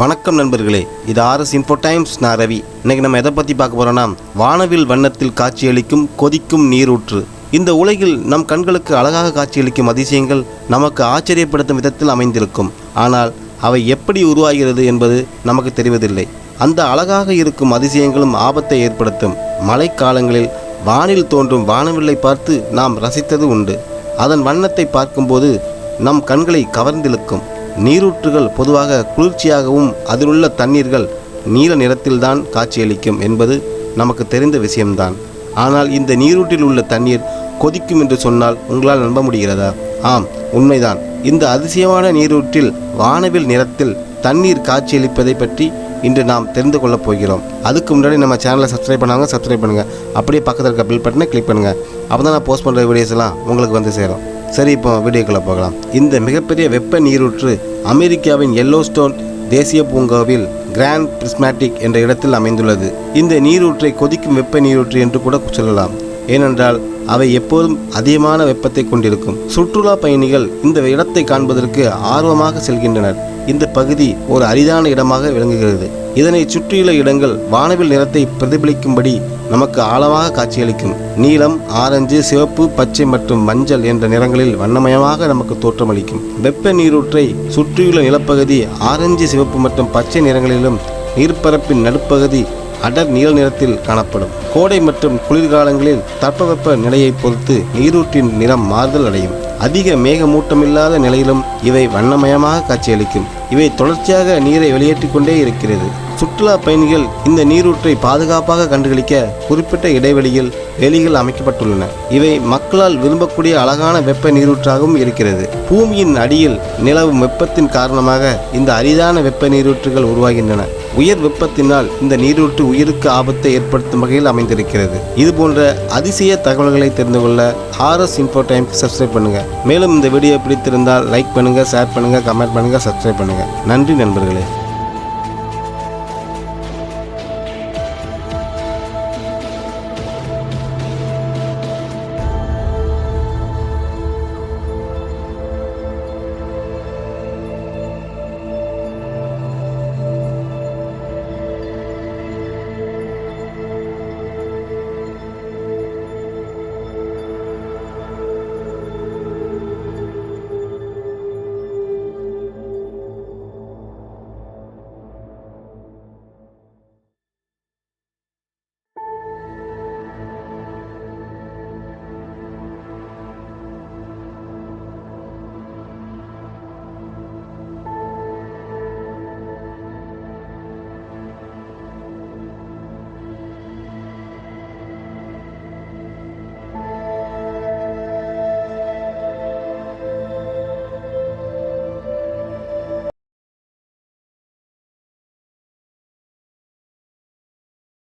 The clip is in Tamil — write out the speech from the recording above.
வணக்கம் நண்பர்களே இது ஆர்எஸ் இன்ஃபோ டைம்ஸ் நான் ரவி. இன்னைக்கு நம்ம எதை பற்றி பார்க்க போகிறோம்னா வானவில் வண்ணத்தில் காட்சியளிக்கும் கொதிக்கும் நீரூற்று. இந்த உலகில் நம் கண்களுக்கு அழகாக காட்சியளிக்கும் அதிசயங்கள் நமக்கு ஆச்சரியப்படுத்தும் விதத்தில் அமைந்திருக்கும். ஆனால் அவை எப்படி உருவாகிறது என்பது நமக்கு தெரிவதில்லை. அந்த அழகாக இருக்கும் அதிசயங்களும் ஆபத்தை ஏற்படுத்தும். மழைக்காலங்களில் வானில் தோன்றும் வானவில்லை பார்த்து நாம் ரசித்தது உண்டு. அதன் வண்ணத்தை பார்க்கும்போது நம் கண்களை கவர்ந்திழுக்கும். நீரூற்றுகள் பொதுவாக குளிர்ச்சியாகவும் அதிலுள்ள தண்ணீர்கள் நீல நிறத்தில்தான் காட்சியளிக்கும் என்பது நமக்கு தெரிந்த விஷயம்தான். ஆனால் இந்த நீரூற்றில் உள்ள தண்ணீர் கொதிக்கும் என்று சொன்னால் உங்களால் நம்ப முடிகிறதா? ஆம் உண்மைதான். இந்த அதிசயமான நீரூற்றில் வானவில் நிறத்தில் தண்ணீர் காட்சியளிப்பதை பற்றி இன்று நாம் தெரிந்து கொள்ளப் போகிறோம். அதுக்கு முன்னாடி நம்ம சேனலை சப்ஸ்கிரைப் பண்ணாங்க சப்ஸ்கிரைப் பண்ணுங்கள் அப்படியே பக்கத்தில் இருக்க பில் பட்டனை கிளிக் பண்ணுங்கள் அப்போ தான் நான் போஸ்ட் பண்ணுற வீடியோஸ் எல்லாம் உங்களுக்கு வந்து சேரும். சரி இப்போ வீடியோக்களை போகலாம். இந்த மிகப்பெரிய வெப்ப நீரூற்று அமெரிக்காவின் எல்லோஸ்டோன் தேசிய பூங்காவில் கிராண்ட் பிரிஸ்மேட்டிக் என்ற இடத்தில் அமைந்துள்ளது. இந்த நீரூற்றை கொதிக்கும் வெப்ப நீரூற்று என்று கூட சொல்லலாம். ஏனென்றால் அவை எப்போதும் அதிகமான வெப்பத்தை கொண்டிருக்கும். சுற்றுலா பயணிகள் இந்த இடத்தை காண்பதற்கு ஆர்வமாக செல்கின்றனர். இந்த பகுதி ஒரு அரிதான இடமாக விளங்குகிறது. இதனை சுற்றியுள்ள இடங்கள் வானவில் நிறத்தை பிரதிபலிக்கும்படி நமக்கு ஆழமாக காட்சியளிக்கும். நீலம் ஆரஞ்சு சிவப்பு பச்சை மற்றும் மஞ்சள் என்ற நிறங்களில் வண்ணமயமாக நமக்கு தோற்றமளிக்கும். வெப்ப நீரூற்றை சுற்றியுள்ள நிலப்பகுதி ஆரஞ்சு சிவப்பு மற்றும் பச்சை நிறங்களிலும் நீர்ப்பரப்பின் நடுப்பகுதி அடர் நீல நிறத்தில் காணப்படும். கோடை மற்றும் குளிர்காலங்களில் தட்பவெப்ப நிலையை பொறுத்து நீரூற்றின் நிறம் மாறுதல் அடையும். அதிக மேகமூட்டமில்லாத நிலையிலும் இவை வண்ணமயமாக காட்சியளிக்கும். இவை தொடர்ச்சியாக நீரை வெளியேற்றிக் கொண்டே இருக்கிறது. சுற்றுலா பயணிகள் இந்த நீரூற்றை பாதுகாப்பாக கண்டுகளிக்க குறிப்பிட்ட இடைவெளியில் வேலிகள் அமைக்கப்பட்டுள்ளன. இவை மக்களால் விரும்பக்கூடிய அழகான வெப்ப நீரூற்றாகவும் இருக்கிறது. பூமியின் அடியில் நிலவும் வெப்பத்தின் காரணமாக இந்த அரிதான வெப்ப நீரூற்றுகள் உருவாகின்றன. உயர் வெப்பத்தினால் இந்த நீரூற்று உயிருக்கு ஆபத்தை ஏற்படுத்தும் வகையில் அமைந்திருக்கிறது. இது போன்ற அதிசய தகவல்களை தெரிந்து கொள்ள ஆர்எஸ் இன்ஃபோ டைம் சப்ஸ்கிரைப் பண்ணுங்க. மேலும் இந்த வீடியோ பிடித்திருந்தால் லைக் பண்ணுங்க ஷேர் பண்ணுங்க கமெண்ட் பண்ணுங்க சப்ஸ்கிரைப் பண்ணுங்க. நன்றி நண்பர்களே.